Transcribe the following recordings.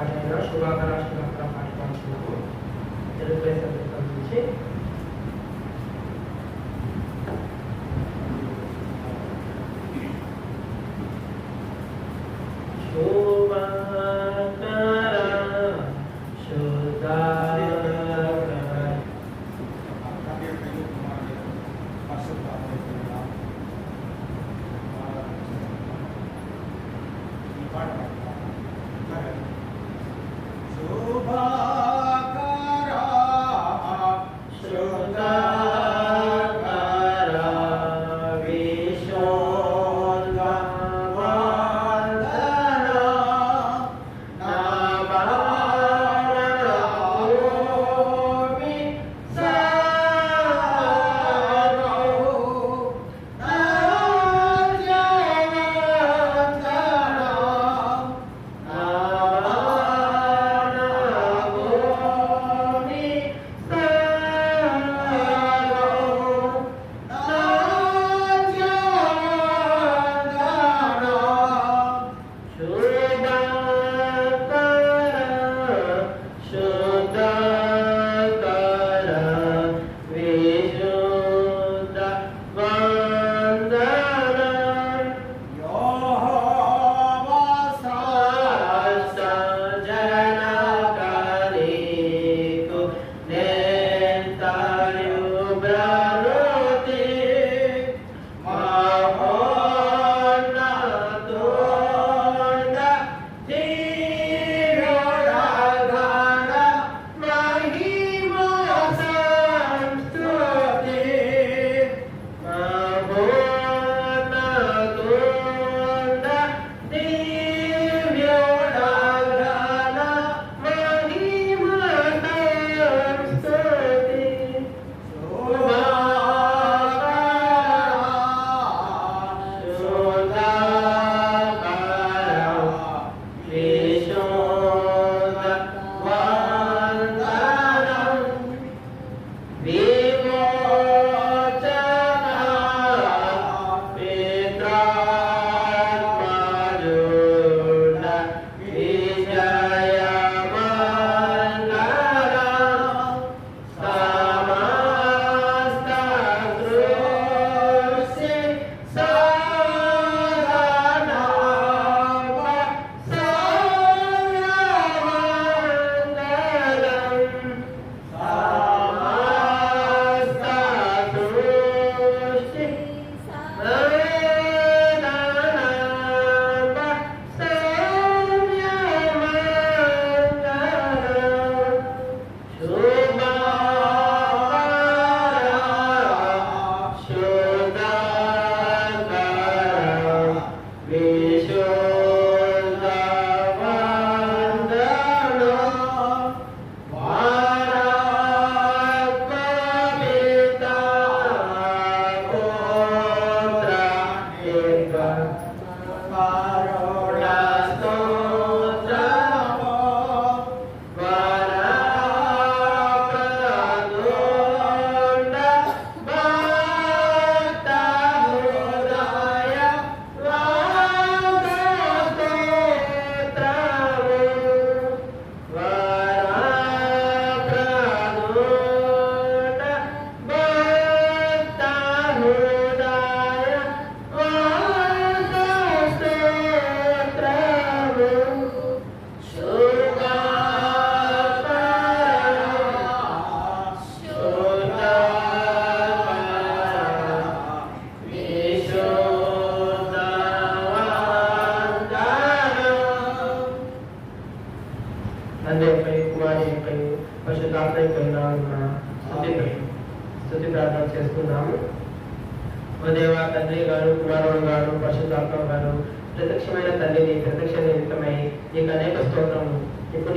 aș vrea și cu la care aș vrea să faci bani și lucruri. Trebuie să te conduce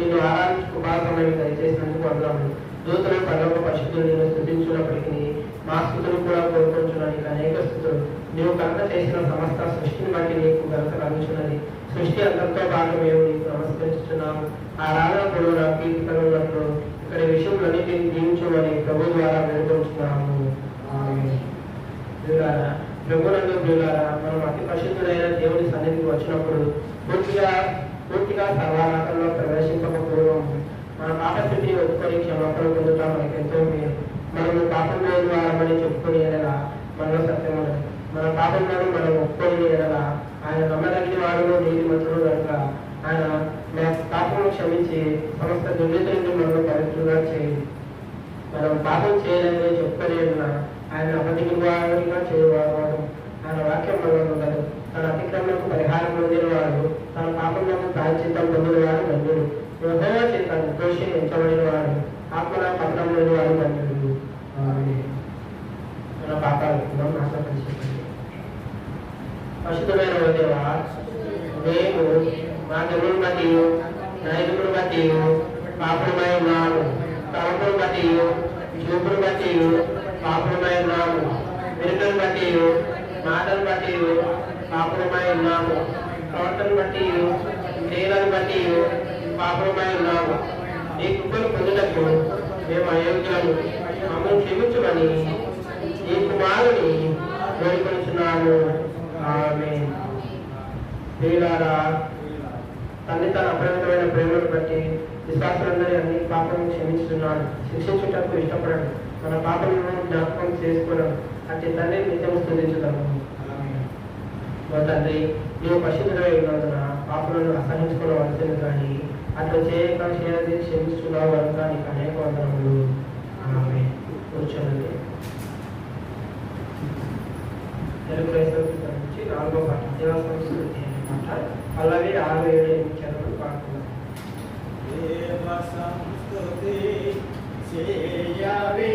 నిన్ను ఆరాధించుకు భాగమైన దయచేసినందుకు వందరము దూతలు పర్లోక పరిశుద్ధులు నేను స్థుతించున్నప్పటికీ మా స్థుతులు కూడా కోరుకుంటున్నాను నీకు అనేక స్థుతులు. నీవు కనుక చేసిన సమస్త సృష్టిని బట్టి నీకు ఘనత కలుగుతున్నది సృష్టి అంతటితో పాటు మేము నీకు నమస్కరిస్తున్నాము. ఆ రాధన పొడవున కీర్తనట్లు ఇక్కడ విషయంలన్నిటిని దీవించమని ప్రభు ద్వారా వేడుకుంటున్నాము ఆమేన్. ప్రియులారా, ప్రభునందు ప్రియులారా, మనం అతి పరిశుద్ధుడైన దేవుని సన్నిధికి వచ్చినప్పుడు పూర్తిగా పూర్తిగా సర్వానాకంలో ప్రవేశించ ఒప్పుకొని క్షమాపణ పొందుతాం మనకి ఎంతో మేలు మనము పాపం లేని వారమని చెప్పుకుని ఎడలా మనలో సత్యం మన పాపంలో మనం ఒప్పుకొని ఎడలా ఆయన నమ్మదగిన వాడు నీతి మంత్రులు కనుక ఆయన మన పాపము క్షమించి సమస్త దుర్నీతి నుండి మనల్ని పవిత్రంగా చేయి. మనం పాపం చేయలేదని చెప్పుకోలేదన్న ఆయన అపతికి వాడుగా చేయవాడు ఆయన వాక్యం మనం ఉండదు తన అతిక్రమణకు పరిహారం ఉంది తన పాపంలో ప్రాయచిత్తం పొందిన వాడు బంధుడు యెహోవా చేత నిర్దోషి ఎంచబడిన వాడు ఆత్మల పత్రం లేని వాడు ధన్యుడు మన పాపాలు మనం నాశపరిచేయండి పశుతమైన దేవా మేము మా జన్మను బట్టి నైదుకును బట్టి పాపమై ఉన్నాము. తలపును బట్టి చూపును బట్టి పాపమై ఉన్నాము. వెనుకను బట్టి మాటను బట్టి పాపమై ఉన్నాము. ప్రవర్తన బట్టి క్రియలను బట్టి పాపమై ఉన్నాము నీ కృపను పొందుటకు మేము అయోగ్యులను మమ్మల్ని క్షమించమని నీ కుమారుని వేడుకొనిచున్నాము. ఆమె ప్రియులారా తల్లి తన అపరిమితమైన ప్రేమను బట్టి విశ్వాసులందరి అన్ని పాపలను క్షమించుతున్నాను శిక్షించుటకు ఇష్టపడను. మన పాపలను జ్ఞాపకం చేసుకోవడం అంటే తండ్రి నిత్యం స్థుతించుతాము మా తండ్రి నీవు పశువులై ఉన్నందున పాపలను అసహించుకోవలసింది కానీ అట్లా చేయక చేయాలి క్షమిస్తున్నా కనుక నీకు అనేక వందనములు. ఆమె కూర్చోండి. తెలుగు క్రైస్తవ నుంచి నాలుగో పాట దేవ సంస్కృతి అనే పాట పల్లవి ఆరు ఏడు ఎనిమిది చదువులు పాడుతున్నాం దేవ సంస్తుతి చేయవే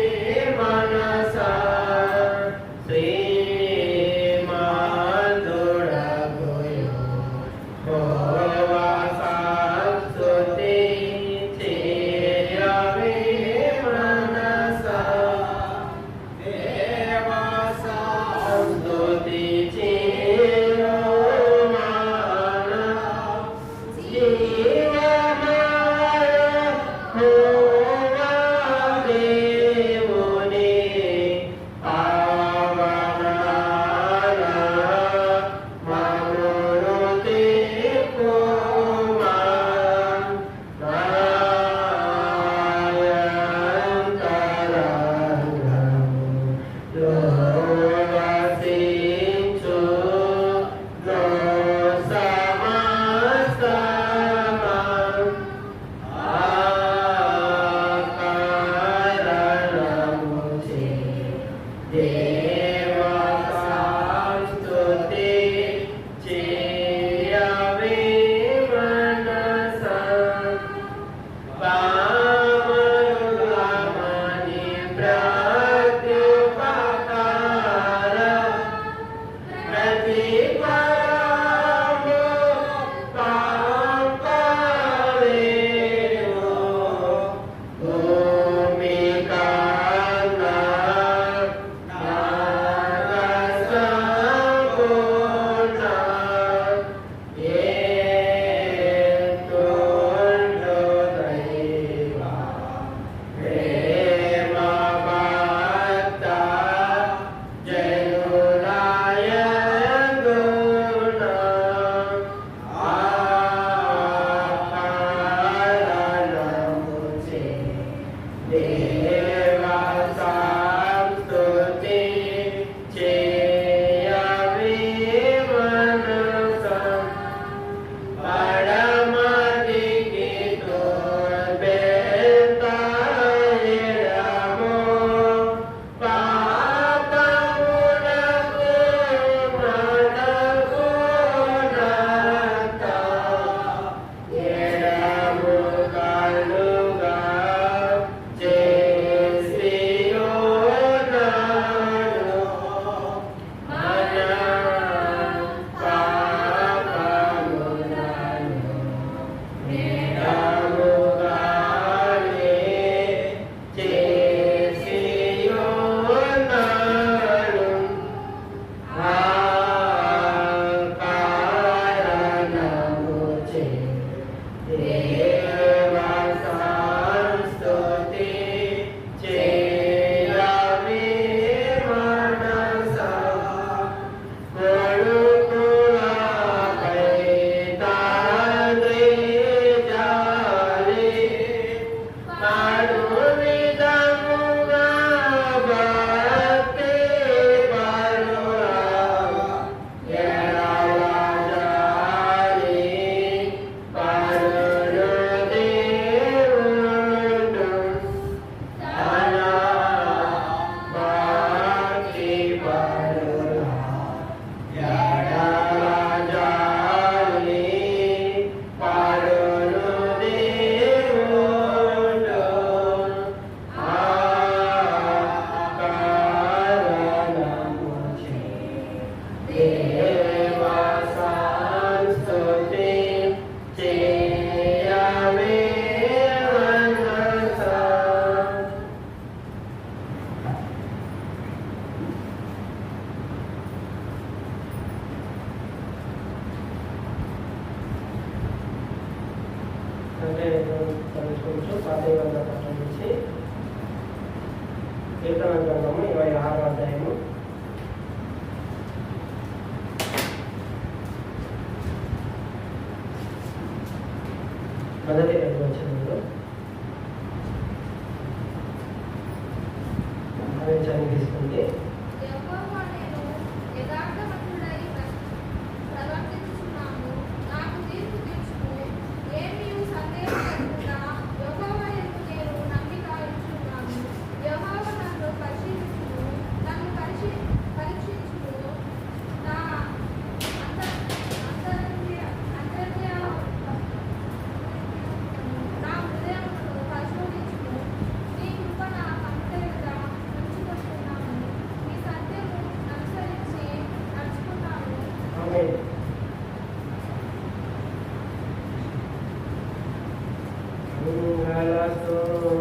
కీర్తన గ్రంథము ఇరవై ఆరో అధ్యాయము. మొదటి రెండు వచ్చినంలో Oh.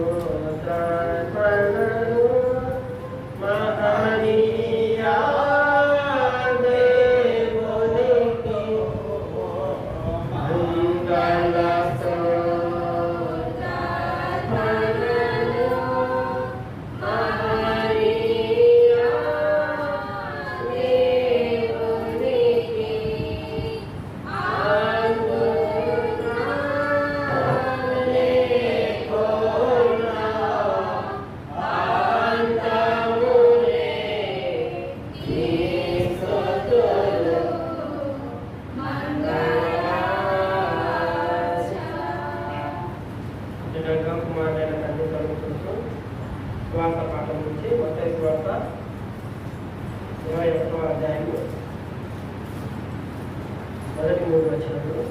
మూడు వచనంలో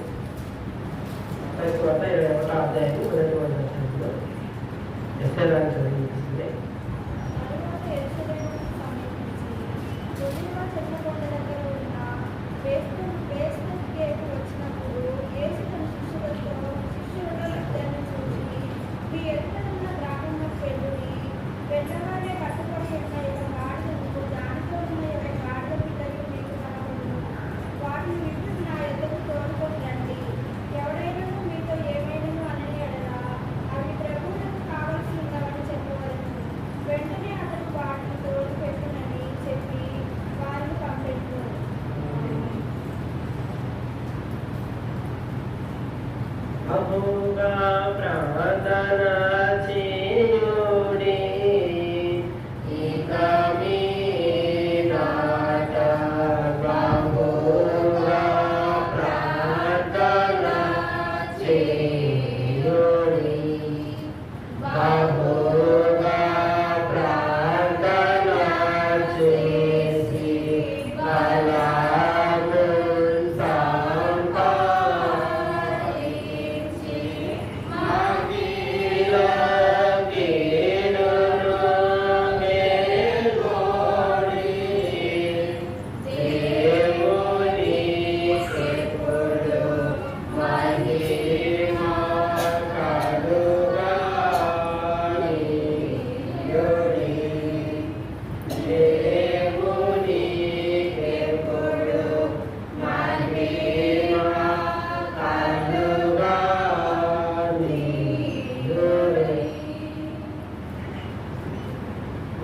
ముప్పై ఇరవై ఒకటో అధ్యాయం మొదటి మూడు వచనంలో ఎస్ఐ చదివిస్తుంది da da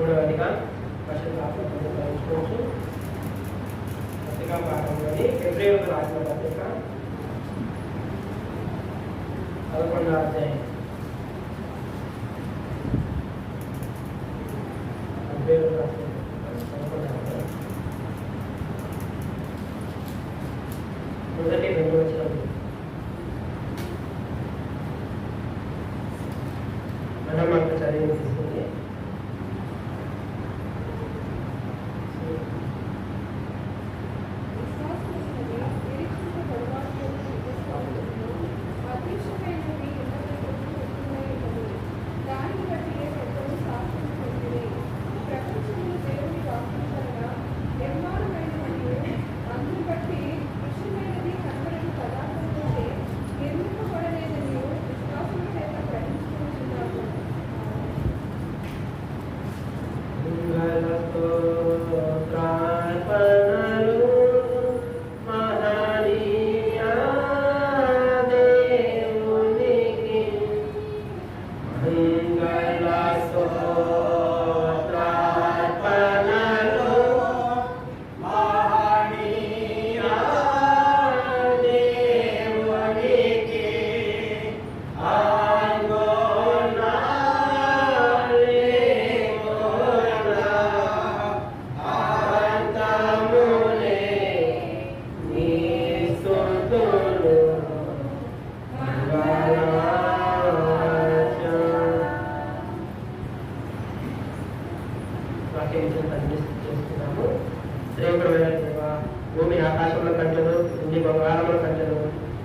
మూడవదిగా పశ్చిమాపు తెలుసుకోవచ్చు పత్రికా భాగంలోని ఫిబ్రవరి రాసిన పత్రిక పదకొండవ అధ్యాయం.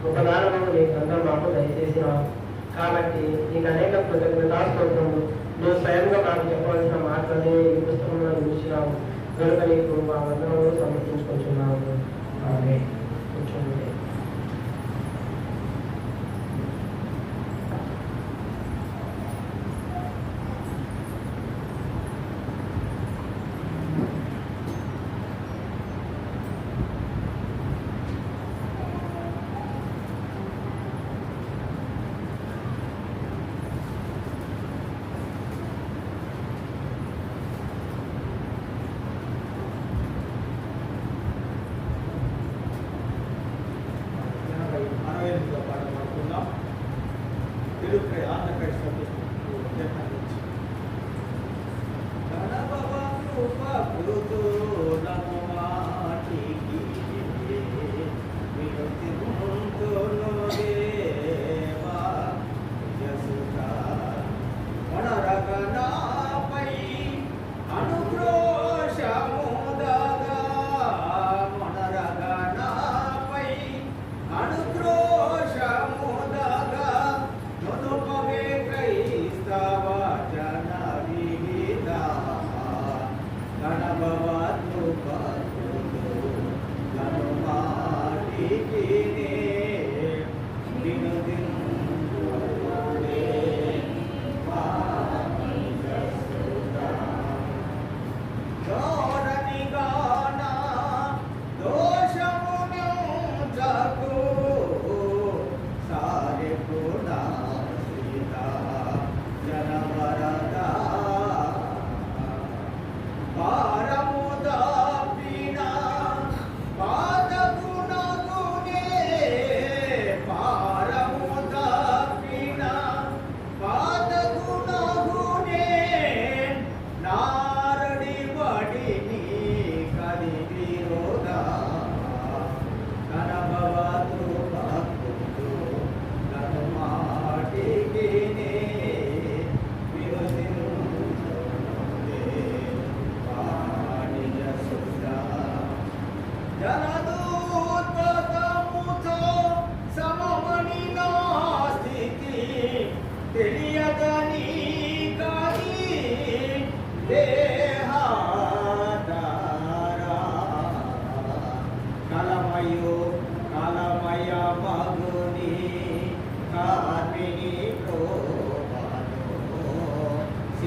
ఒకనాడు నువ్వు నీ గ్రంథం మాకు దయచేసినావు కాబట్టి నీకు అనేక కృతజ్ఞతాస్తోత్రములు. నువ్వు స్వయంగా నాకు చెప్పవలసిన మాటలనే ఈ పుస్తకంలో చూసినావు. కనుక నీకు మా వందనములు సమర్పించుకుంటున్నాము.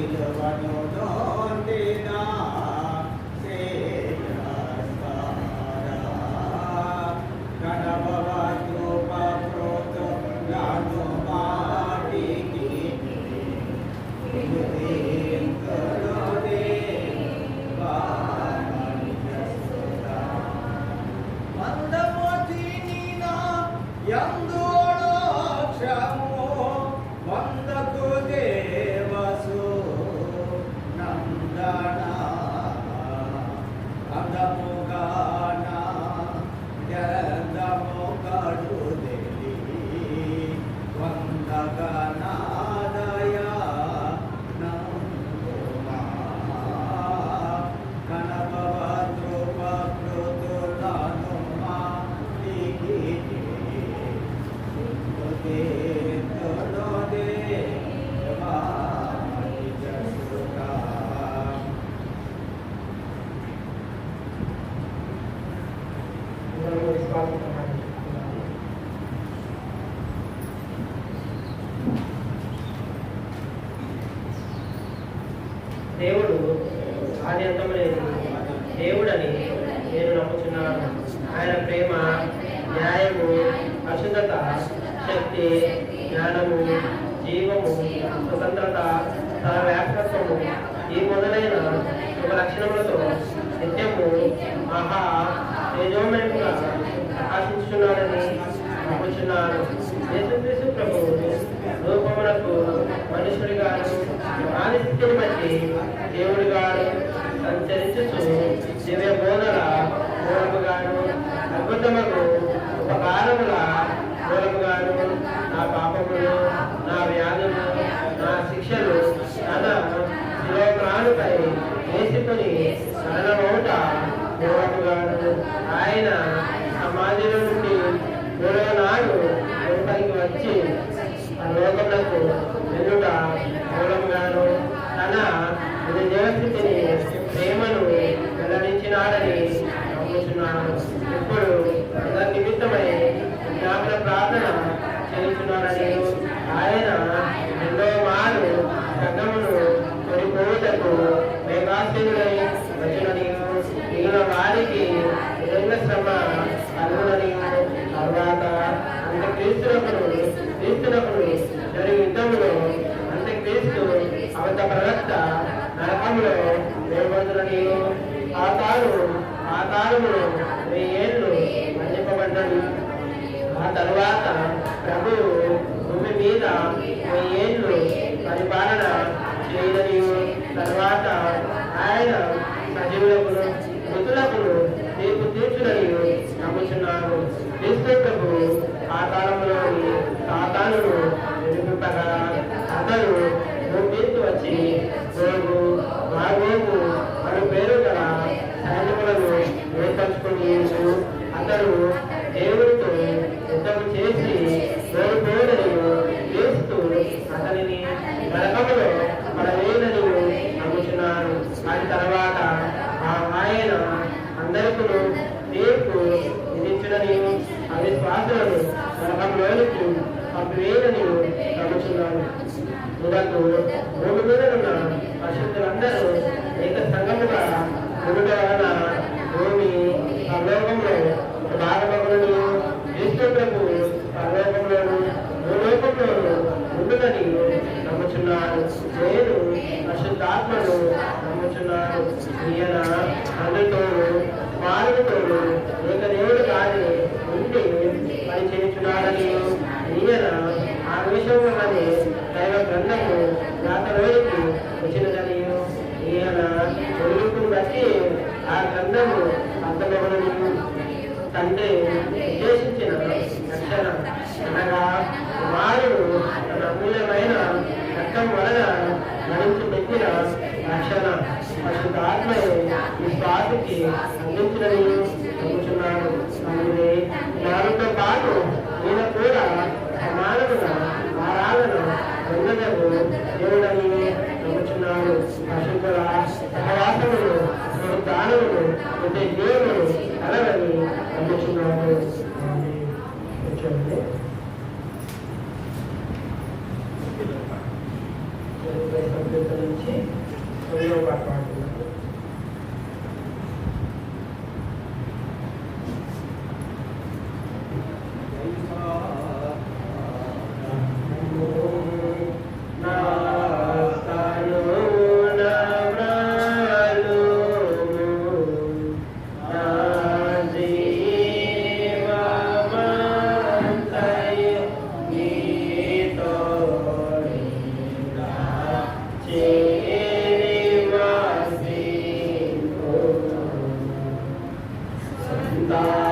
still one more tema నరకంలో ఆ పాతాలు పాతాళములు వెయ్యేళ్ళు మన్నింపబడ్డని ఆ తరువాత ప్రభువు భూమి మీద వెయ్యేళ్ళు పరిపాలన చేయదని తర్వాత ఆయన సజీవులకు మృతులకు తీర్పు తీర్చుడని నమ్ముచున్నారు. క్రీస్తు ఆ కాలంలోని సాతానును వినిపింపగా అతను భూమికి వచ్చి సైనికులను ఏర్పరచుకుని అందరూ దేవుడితో యుద్ధం చేసి ఓడిపోయినని చేస్తూ అతనిని నరకములో పడవేయనని నమ్ముచున్నాను దాని తర్వాత ఆ ఆయన అందరికీ తీర్పు విధించడని అవిశ్వాసులను నరకంలోనికి పంపివేయనని నమ్ముచున్నాను ముదకు భూమి మీద ఉన్న పరిశుద్ధులందరూ ఏక సంఘముగా గురుడ భూమి పరలోకంలో భాగమగులను క్రీస్తు ప్రభు పరలోకంలోను భూలోకంలోను ఉండునని నమ్ముచున్నాను నేను పరిశుద్ధాత్మను నమ్ముచున్నాను ఈయన తండ్రితోను కుమారుడితోను ఏక దేవుడు కాని ఉండి పని ఈయన ఆ దైవ గ్రంథము రాతలోనికి వచ్చినదని ఈయన బట్టి ఆ గ్రంథము అర్థమవనని తండ్రి ఉద్దేశించిన రక్షణ. అనగా వారు తన అమూల్యమైన రక్తం వలన నడిచి పెట్టిన రక్షణ. పరిశుద్ధాత్మయే ఈ స్వాతికి అందించినని నమ్ముచున్నాను. అందుకే దానితో పాటు Bye.